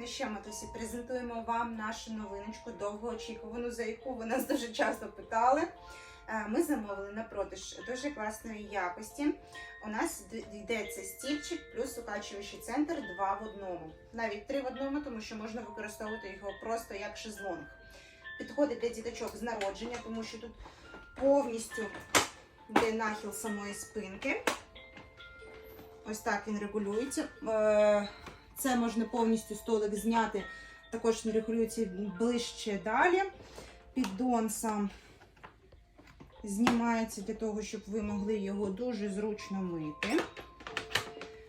Ну що, матусі, презентуємо вам нашу новиночку, довгоочікувану, за яку ви нас дуже часто питали. Е, Ми замовили на продаж дуже класної якості. У нас д- йде це стільчик плюс укачуючий центр два в одному. Навіть три в одному, тому що можна використовувати його просто як шезлонг. Підходить для діточок з народження, тому що тут повністю йде нахил самої спинки. Ось так він регулюється. Це можна повністю столик зняти. Також він регулюється ближче далі. Піддон сам знімається для того, щоб ви могли його дуже зручно мити.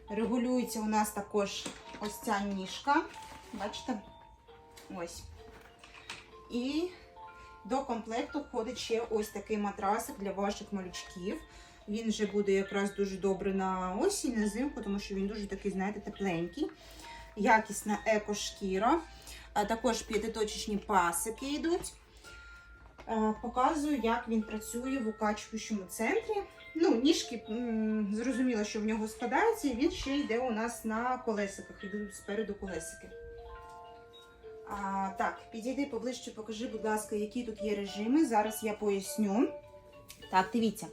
Регулюється у нас також ось ця ніжка. Бачите? Ось. І до комплекту входить ще ось такий матрасик для ваших малючків. Він вже буде якраз дуже добре на осінь, на зимку, тому що він дуже такий, знаєте, тепленький. Якісна еко-шкіра. Також п'ятиточечні пасики йдуть. Е, Показую, як він працює в укачуючому центрі. Ну, ніжки, зрозуміло, що в нього складаються, і він ще йде у нас на колесиках, йдуть спереду колесики. А, так, підійди поближче, покажи, будь ласка, які тут є режими. Зараз я поясню. Так, дивіться.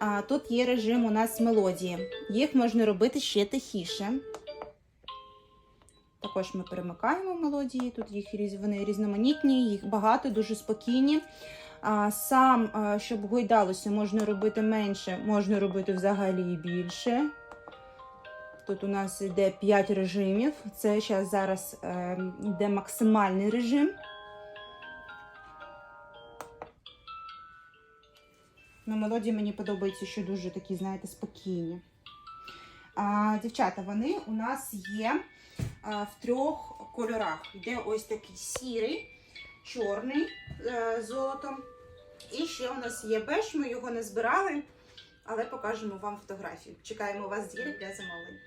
А, тут є режим у нас мелодії. Їх можна робити ще тихіше. Також ми перемикаємо мелодії. Тут їх вони різноманітні, їх багато, дуже спокійні. Сам, щоб гойдалося, можна робити менше, можна робити взагалі більше. Тут у нас йде 5 режимів. Це зараз, зараз е, йде максимальний режим. Ну, мелодії мені подобаються, що дуже такі, знаєте, спокійні. А, дівчата, вони у нас є в трьох кольорах. Йде ось такий сірий, чорний е, з золотом. І ще у нас є беж, ми його не збирали, але покажемо вам фотографію. Чекаємо вас з для замовлень.